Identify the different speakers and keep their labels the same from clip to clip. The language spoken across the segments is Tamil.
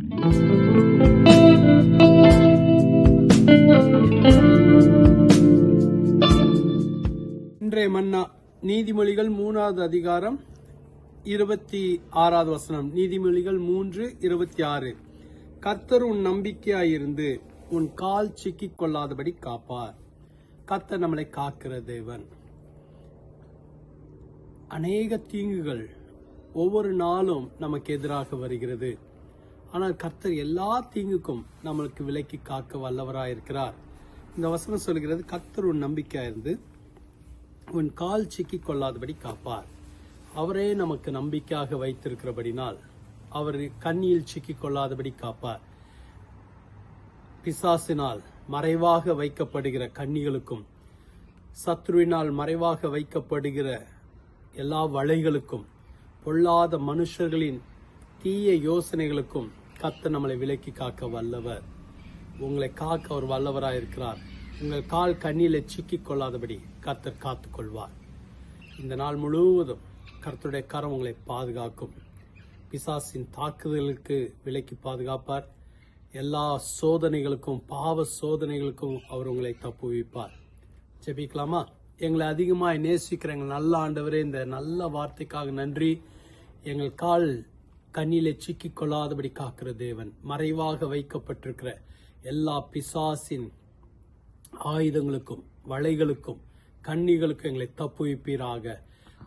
Speaker 1: இன்றைய மன்னா நீதிமொழிகள் மூணாவது அதிகாரம் இருபத்தி ஆறாவது வசனம். நீதிமொழிகள் மூன்று இருபத்தி ஆறு. கர்த்தர் உன் நம்பிக்கையாயிருந்து உன் கால் சிக்கிக் கொள்ளாதபடி காப்பார். கர்த்தர் நம்மளை காக்கிற தேவன். அநேக தீங்குகள் ஒவ்வொரு நாளும் நமக்கு எதிராக வருகிறது. ஆனால் கர்த்தர் எல்லா தீங்குக்கும் நம்மளுக்கு விலக்கி காக்க வல்லவராயிருக்கிறார். இந்த வசனம் சொல்கிறது கர்த்தர் உன் நம்பிக்கையாயிருந்து உன் கால் சிக்கி கொள்ளாதபடி காப்பார். அவரே நமக்கு நம்பிக்கையாக வைத்திருக்கிறபடினால் அவர் கண்ணியில் சிக்கி கொள்ளாதபடி காப்பார். பிசாசினால் மறைவாக வைக்கப்படுகிற கண்ணிகளுக்கும் சத்ருவினால் மறைவாக வைக்கப்படுகிற எல்லா வலைகளுக்கும் பொல்லாத மனுஷர்களின் தீய யோசனைகளுக்கும் கத்த நம்மளை விலக்கி காக்க வல்லவர். உங்களை காக்க அவர் வல்லவராயிருக்கிறார் உங்கள் கால் கண்ணியில சிக்கிக் கொள்ளாதபடி கர்த்தர் காத்து கொள்வார். இந்த நாள் முழுவதும் கர்த்தருடைய கரம் உங்களை பாதுகாக்கும். பிசாசின் தாக்குதலுக்கு விலக்கி பாதுகாப்பார். எல்லா சோதனைகளுக்கும் பாவ சோதனைகளுக்கும் அவர் உங்களை தப்புவிப்பார். ஜெபிக்கலாமா? எங்களை அதிகமாக நேசிக்கிற எங்கள் நல்ல ஆண்டவரே இந்த நல்ல வார்த்தைக்காக நன்றி. எங்கள் கால் கண்ணிலே சிக்கிக் கொள்ளாதபடி காக்கிற தேவன் மறைவாக வைக்கப்பட்டிருக்கிற எல்லா பிசாசின் ஆயுதங்களுக்கும் வலைகளுக்கும் கண்ணிகளுக்கும் எங்களை தப்புவிப்பீராக.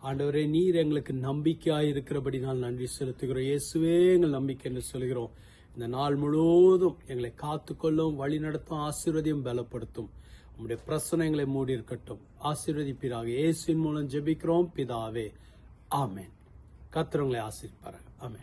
Speaker 1: ஆண்டவரே நீர் எங்களுக்கு நம்பிக்கையாக இருக்கிறபடி நான் நன்றி செலுத்துகிறோம். இயேசுவே எங்கள் நம்பிக்கை என்று சொல்கிறோம் இந்த நாள் முழுவதும் எங்களை காத்துக்கொள்ளும் வழி நடத்தும் ஆசீர்வதியும் பலப்படுத்தும். உங்களுடைய பிரசனை எங்களை மூடி இருக்கட்டும். ஆசீர்வதிப்பீராக. இயேசுவின் மூலம் ஜெபிக்கிறோம். பிதாவே ஆமேன். கத்திரவங்களை ஆசிரிப்பாரு ஆமே